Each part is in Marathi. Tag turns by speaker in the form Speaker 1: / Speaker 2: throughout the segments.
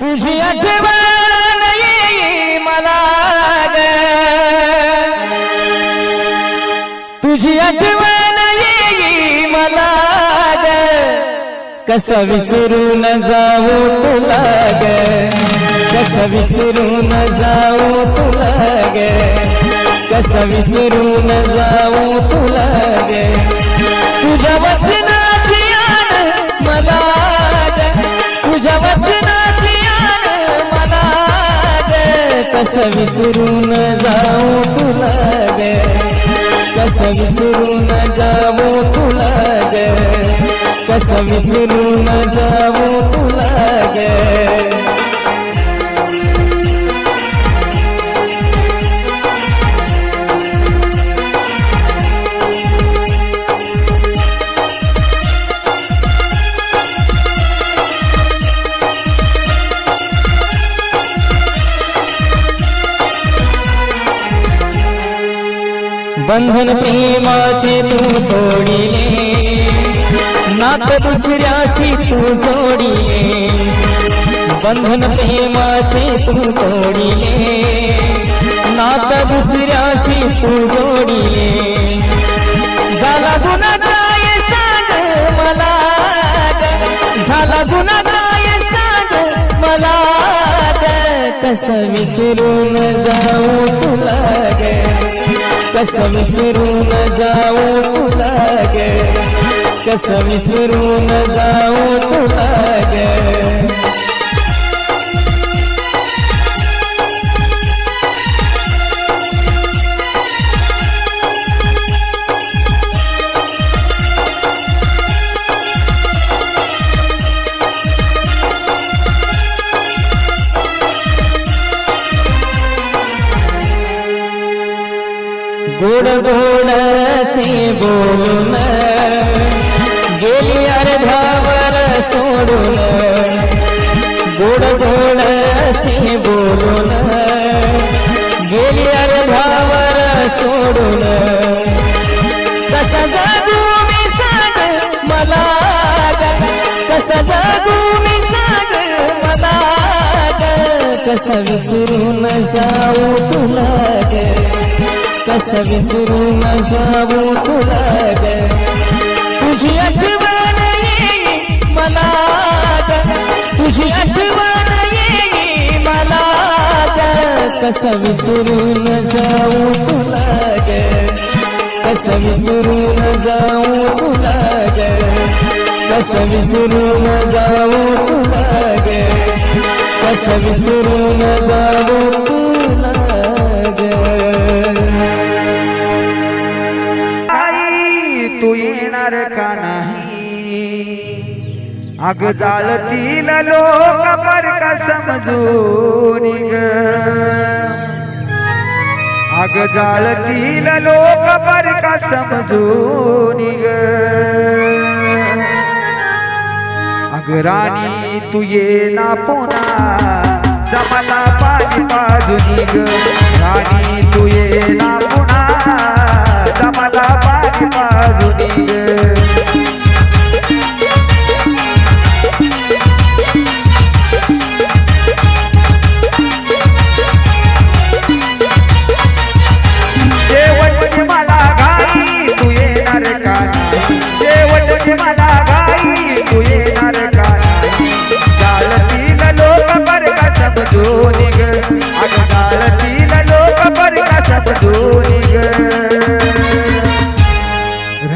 Speaker 1: तुझी आठवण येई मला तुझी आठवण येई मला ग. विसरून जाऊ तुला ग. कसं विसरून जाऊ तुला ग. कसं विसरून जाऊ तुला ग. तुझ्या वचनाची आण मला तुझ्या वचनाची कसं विसरून जाऊ तुला ग? कसं विसरून जाऊ तुला ग? कसं विसरून जाऊ तुला ग? बंधन प्रेमाचे तू तोडिले नात दुसऱ्याशी तू जोडिले बंधन प्रेमाचे तू तोडिले नात दुसऱ्याशी तू जोडिले झाला गुन्हा काय सांग मला? झाला गुन्हा काय सांग मला? कसं विसरून जाऊ तुला गे? कसं विसरून जाऊ तुला गे? कसं विसरून जाऊ तुला गे? जागू मी सांग मला ग कसा जागू मी सांग मला ग कसं विसरून जाऊ तुला ग कसं विसरून जाऊ तुला ग तुझी आठवण येई मला तुझी आठवण येई मला ग? कसं विसरून जाऊ तुला ग? कसं विसरून जाऊ तुला ग कसं विसरून जाऊ तुला ग कसं विसरून जाऊ तुला ग
Speaker 2: आई तू येणार का नाही? अग जाळतील लोक बर का समजून ग आग जाळतील लोक बर का समजून ग. अग राणी तू ये ना पुन्हा. जमाला पाणी बाजूनी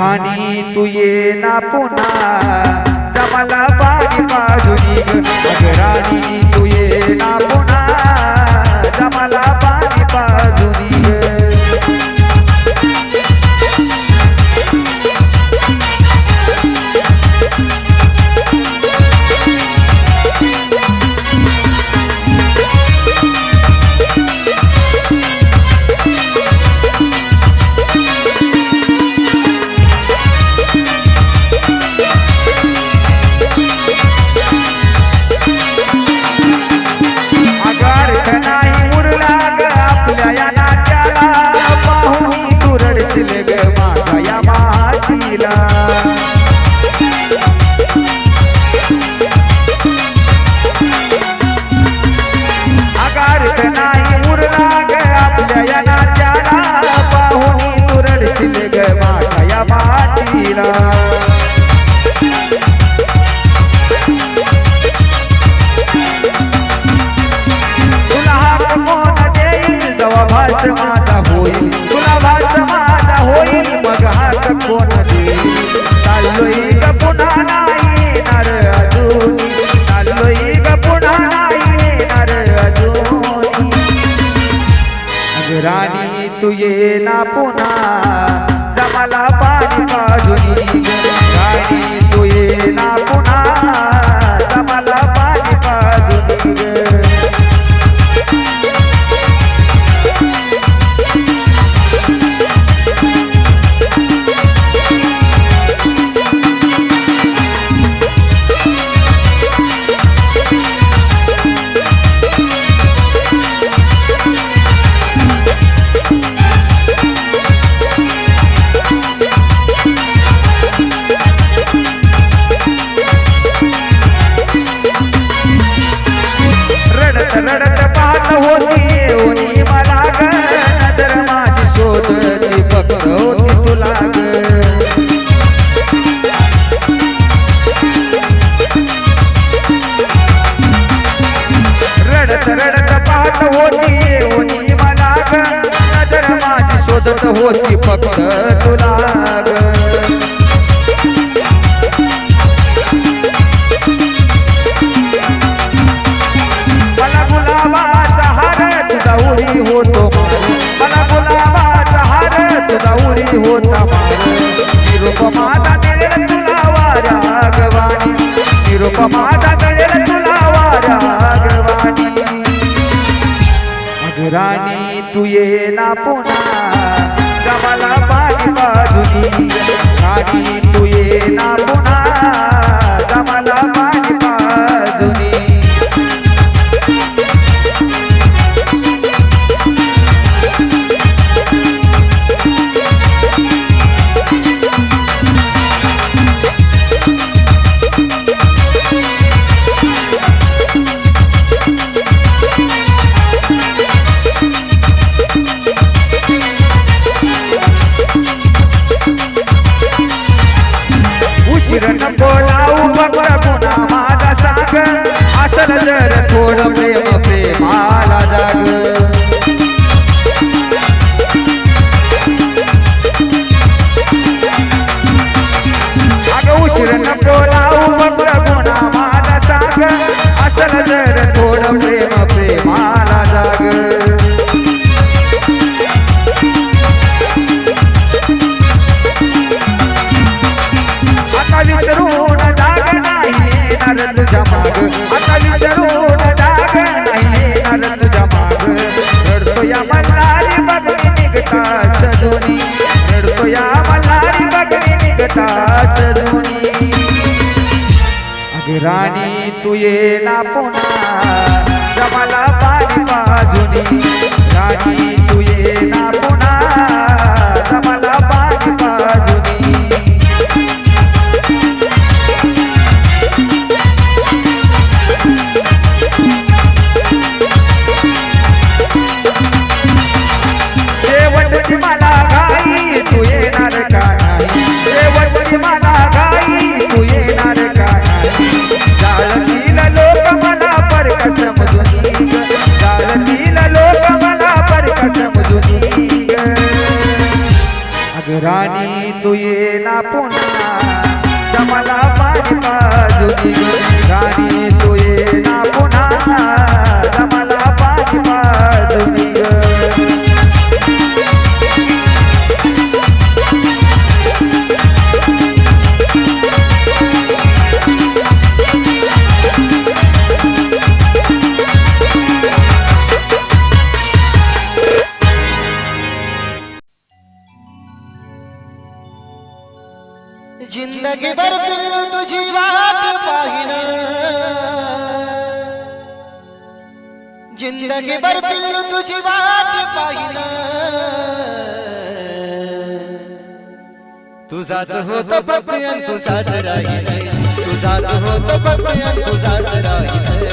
Speaker 2: राणी तू ये ना पुन्हा. जमाला पाणी बाजूनी राणी तू ये ना रडत रडत पाहत होती येऊनी मला ग. नजर माझी शोधत होती फक्त तुला ग. मला गुलाबाचा हार तुझा होतो. मला गुलाबाचा हार तुझा होता. निरूप माझा तुला वाऱ्या गवानी निरूप माझा तुला वाऱ्या राणी तू ये ना पुन्हा. जमाला पाणी बाजूनी. राणी तू बघणी निघता रडतो या मल्हारी बघवी निघता सजोनी अग राणी तू ये ना पुन्हा जमाला पाणी बाजूनी. राणी तू ये ना पुन्हा
Speaker 3: जिंदगी भर पिल्लू तुझी वाट पाहिन जिंदगी भर पिल्लू तुझी वाट पाहिन तुझाच होत पप्पयन तुझाच राहीन तुझाच होत पप्पयन तुझाच राहीन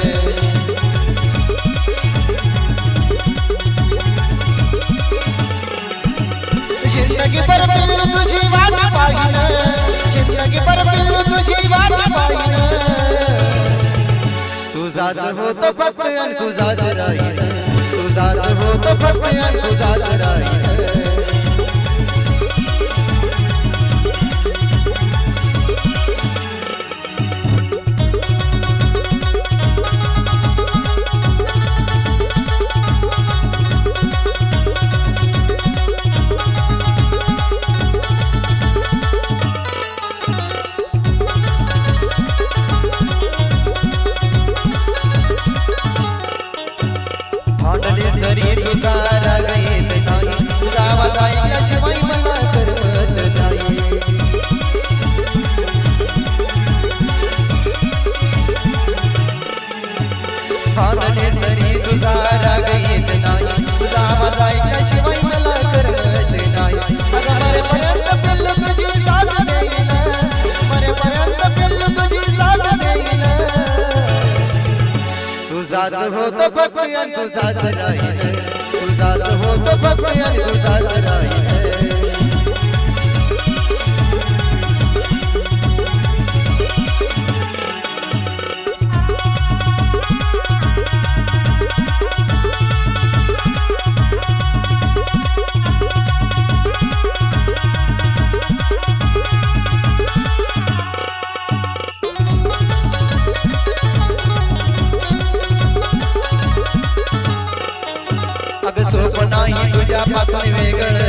Speaker 3: तुझाच होत पपयन तुझाच राहीन तुझाच होत पपयन तुझाच राहीन तुझाच होत फक्त तुझाच राहील तुझाच होत फक्त तुझाच राहील नाही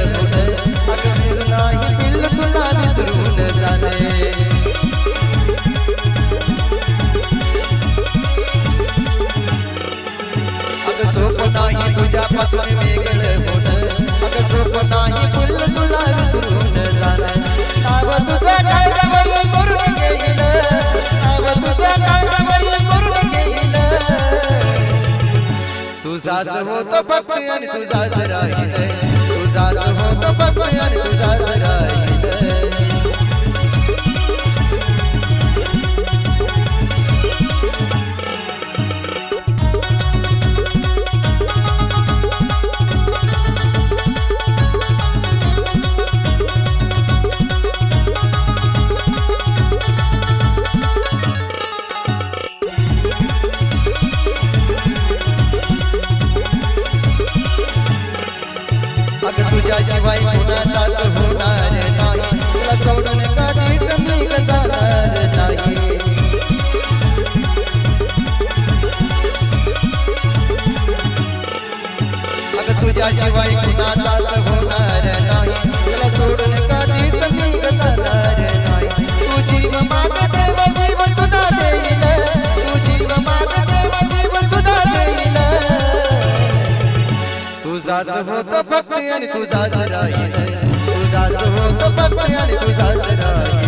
Speaker 3: तुझाच होत फक्त आणि तुझाच राहील तुझाच होत फक्त आणि तुझाच राहील तुझ्याशिवाय कुणाचाच होणार नाही. तुला सोडून कधीच मी जाणार नाही. तुझी जीव माग देव जीव सुद्धा देईल. तुझी जीव माग देव जीव सुद्धा देईल. तुझाच होत फक्त आणि तुझाच राहील. तुझाच होत फक्त आणि तुझाच राहील.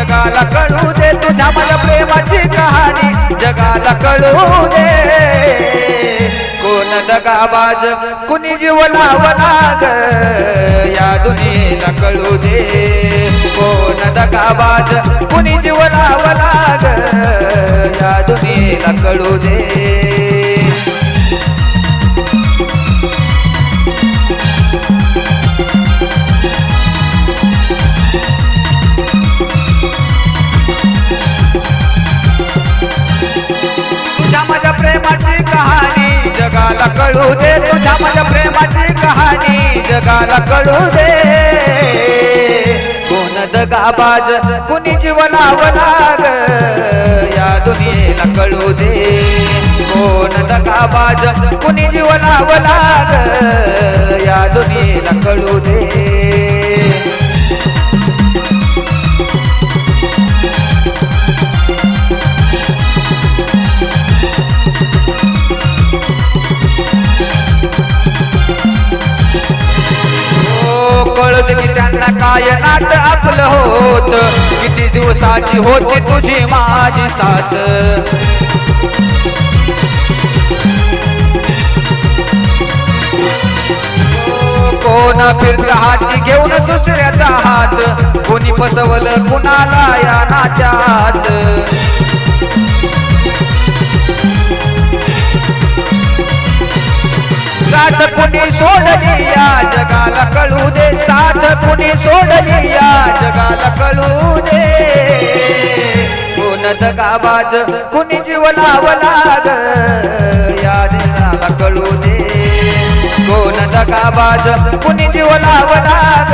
Speaker 2: जगाला कळू दे तुझ्या माझ्या प्रेमाची कहाणी. जगाला कळू दे. कोण दगाबाज कुणी जीव लावला ग या दुनियेला कळू दे. कोण दगाबाज कुणी जीव लावला ग या दुनियेला कळू दे. जगाला कळू दे तुझ्या माझ्या प्रेमाची कहाणी. जगाला कळू दे. कोण दगाबाज कुणी जीवना लाग या दुनियेला कळू दे. कोण दगाबाज कुणी जीवना लाग या दुनियेला कळू दे. नाट आपलं होत. किती दिवसाची होती तुझी माझी साथ. हो, कोण फिरत हाती घेऊन दुसऱ्याचा हात. कोणी फसवलं कुणाला या नात्यात. साथ कुणी सोडली या जगाला कळू दे. साथ कुणी सोडली या जगाला कळू दे. कोण दगाबाज कुणी जीव लावला ग या जगाला कळू दे. कोण दगाबाज कुणी जीव लावला ग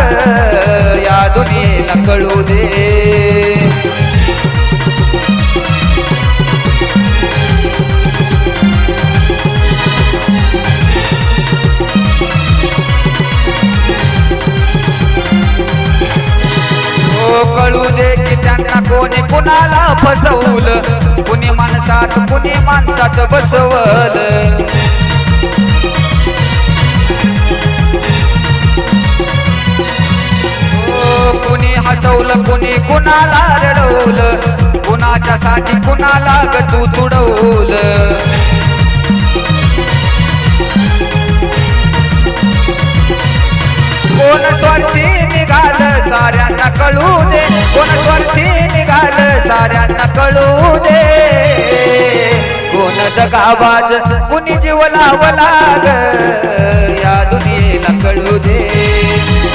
Speaker 2: या दुनियेला दे. बसवलं. कुणी माणसात कुणी माणसात बसवलं. हो, कुणी हसवलं कुणी कुणाला रडवलं. कुणाच्या साठी कुणाला ग तू तुडवलं. कोण स्वार्थी निघाल साऱ्यांना कळू दे. कोण स्वार्थी साऱ्यांना कळू दे. कोण दगाबाज कुणी जीव लावला या दुनियेला कळू दे.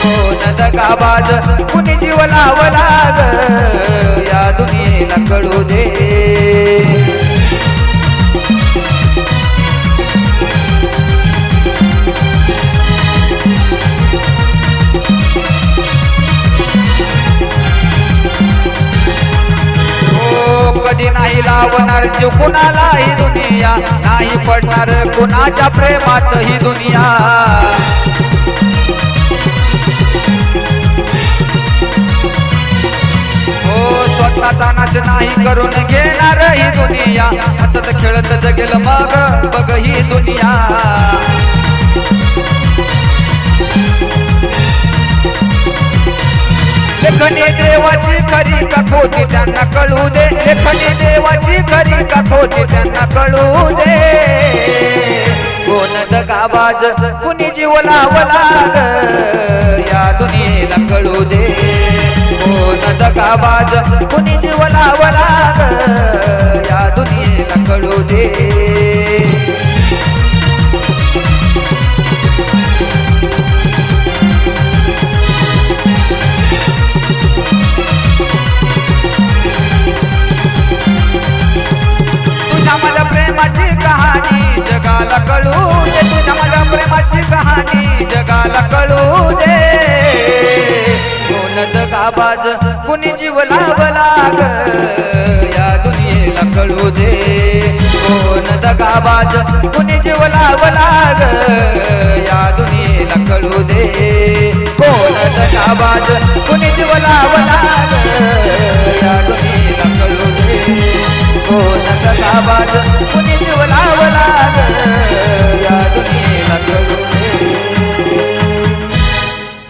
Speaker 2: कोण दगाबाज कुणी जीव लावला या दुनियेला कळू दे. लावणार जीव कुणाला ही दुनिया? नाही पडणार कुणाच्या प्रेमात ही दुनिया? हो स्वतःचा नाश नाही करून घेणार ही दुनिया. हसत खेळत जगेल मग बघ ही दुनिया. लेखनी देवाची खरी का खोटी त्यांना कळू दे. लेखनी देवाची खरी का खोटी त्यांना कळू दे. कोण दगाबाज कुणी जीव लावला या दुनियेला कळू दे. कोण दगाबाज कुणी जीव लावला या दुनियेला कळू दे. जगाला कळू दे तुझ्या माझ्या प्रेमाची कहाणी. जगाला कळू दे. कोण जगाबाज कुणी जीव लावला या दुनियेला कळू दे. कोण जगाबाज कुणी जीव लावला या दुनियेला कळू दे. कोण जगाबाज कुणी जीव लावला या दुनिये नका कुणी जीव या दुनियेला